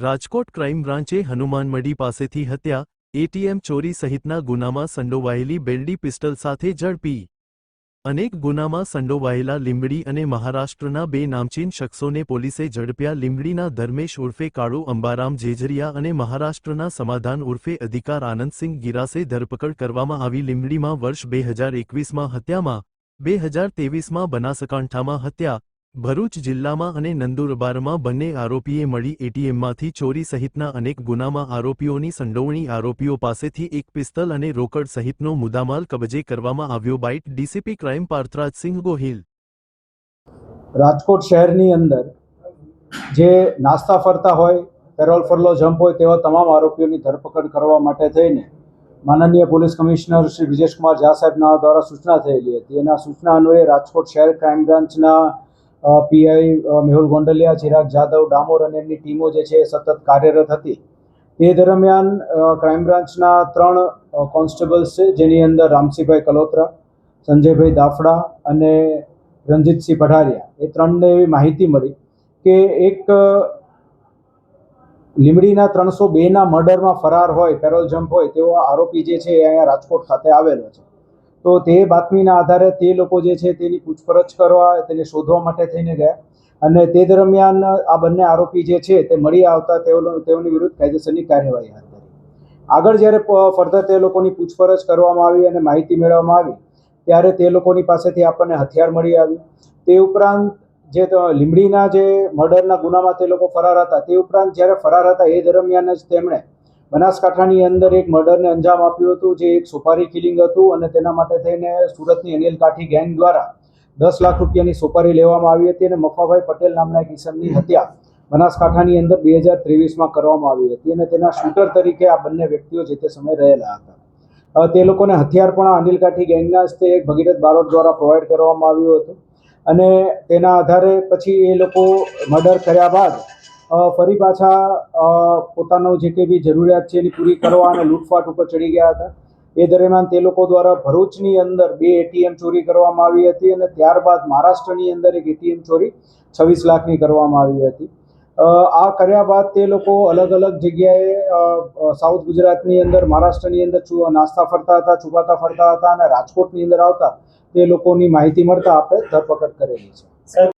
Rajkot crime બ્રાન્ચે હનુમાનમડી પાસેથી હત્યા, ATM ચોરી સહિતના ગુનામાં સંડોવાયેલી બેલડી પિસ્ટલ સાથે ઝડપી. અનેક ગુનામાં સંડોવાયેલા લીંબડી અને મહારાષ્ટ્રના બે નામચીન શખ્સોને પોલીસે ઝડપ્યા લીંબડીના ધર્મેશ ઉર્ફે કાળુ અંબારામ જેજરિયા અને મહારાષ્ટ્રના સમાધાન ઉર્ફે અધિકાર આનંદસિંહ ગિરાસે ધરપકડ કરવામાં આવી લીંબડીમાં વર્ષ બે હજાર એકવીસમાં હત્યામાં, બે હજાર તેવીસમાં બનાસકાંઠામાં હત્યા ભરૂચ જિલ્લામાં અને નંદુરબારમાં બંને આરોપીએ મળી એટીએમમાંથી ચોરી સહિતના અનેક ગુનામાં આરોપીઓની સંડોવણી આરોપીઓ પાસેથી એક પિસ્તલ અને રોકડ સહિતનો મુદ્દામાલ કબજે કરવામાં આવ્યો byte DCP crime Parthrajsinh Gohil. Rajkot શહેરની અંદર જે નાસ્તા ફરતા હોય, પેરોલ ફરલો જમ્પ હોય તેવા તમામ આરોપીઓની ધરપકડ કરવા માટે થઈને માનનીય પોલીસ કમિશનર શ્રી વિજેશકુમાર ઝા સાહેબના દ્વારા સૂચના થયેલી હતી. એના સૂચના અન્વયે રાજકોટ શહેર ક્રાઇમ બ્રાન્ચના પીઆઈ મેહુલ ગોંડલિયા, ચિરાગ જાદવ ડામોર અને એમની ટીમો જે છે સતત કાર્યરત હતી. તે દરમિયાન ક્રાઇમ બ્રાન્ચના ત્રણ કોન્સ્ટેબલ્સ છે, જેની અંદર રામસિંહભાઈ કલોત્રા, સંજયભાઈ દાફડા અને રણજીતસિંહ પઢારિયા. એ ત્રણને એવી માહિતી મળી કે એક લીમડીના ત્રણસો બેના મર્ડરમાં ફરાર હોય, પેરોલ જમ્પ હોય, તેવો આરોપી જે છે એ અહીંયા રાજકોટ ખાતે આવેલો છે. તો તે બાતમીના આધારે તે લોકો જે છે તેની પૂછપરછ કરવા, તેને શોધવા માટે થઈને ગયા. અને તે દરમિયાન આ બંને આરોપી જે છે તે મળી આવતા તેઓ તેઓની વિરુદ્ધ કાયદેસરની કાર્યવાહી હાથ ધરી. આગળ જ્યારે ફર્ધર તે લોકોની પૂછપરછ કરવામાં આવી અને માહિતી મેળવવામાં આવી, ત્યારે તે લોકોની પાસેથી આપણને હથિયાર મળી આવ્યું. તે ઉપરાંત જે લીમડીના જે મર્ડરના ગુનામાં તે લોકો ફરાર હતા, તે ઉપરાંત જ્યારે ફરાર હતા એ દરમિયાન જ તેમણે બનાસકાંઠાની અંદર એક મર્ડરને અંજામ આપ્યું હતું, જે એક સોપારી કિલિંગ હતું અને તેના માટે થઈને સુરતની અનિલ કાઠી ગેંગ દ્વારા દસ લાખ રૂપિયાની સોપારી લેવામાં આવી હતી અને મફાભાઈ પટેલ નામના એક ઈસમની હત્યા બનાસકાંઠાની અંદર બે હજાર ત્રેવીસમાં કરવામાં આવી હતી અને તેના શૂટર તરીકે આ બંને વ્યક્તિઓ જે તે સમયે રહેલા હતા. તે લોકોને હથિયાર પણ અનિલ કાઠી ગેંગના હસ્તે એક ભગીરથ બારોટ દ્વારા પ્રોવાઈડ કરવામાં આવ્યું હતું અને તેના આધારે પછી એ લોકો મર્ડર કર્યા બાદ ફરી પાછા પોતાનો જે કંઈ બી જરૂરિયાત છે એની પૂરી કરવા અને લૂંટફાટ ઉપર ચડી ગયા હતા. એ દરમિયાન તે લોકો દ્વારા ભરૂચની અંદર બે એટીએમ ચોરી કરવામાં આવી હતી અને ત્યારબાદ મહારાષ્ટ્રની અંદર એક એટીએમ ચોરી છવ્વીસ લાખની કરવામાં આવી હતી. આ કર્યા બાદ તે લોકો અલગ અલગ જગ્યાએ સાઉથ ગુજરાતની અંદર, મહારાષ્ટ્રની અંદર નાસ્તા ફરતા હતા છુપાતા ફરતા હતા અને રાજકોટની અંદર આવતા તે લોકોની માહિતી મળતા આપણે ધરપકડ કરેલી છે.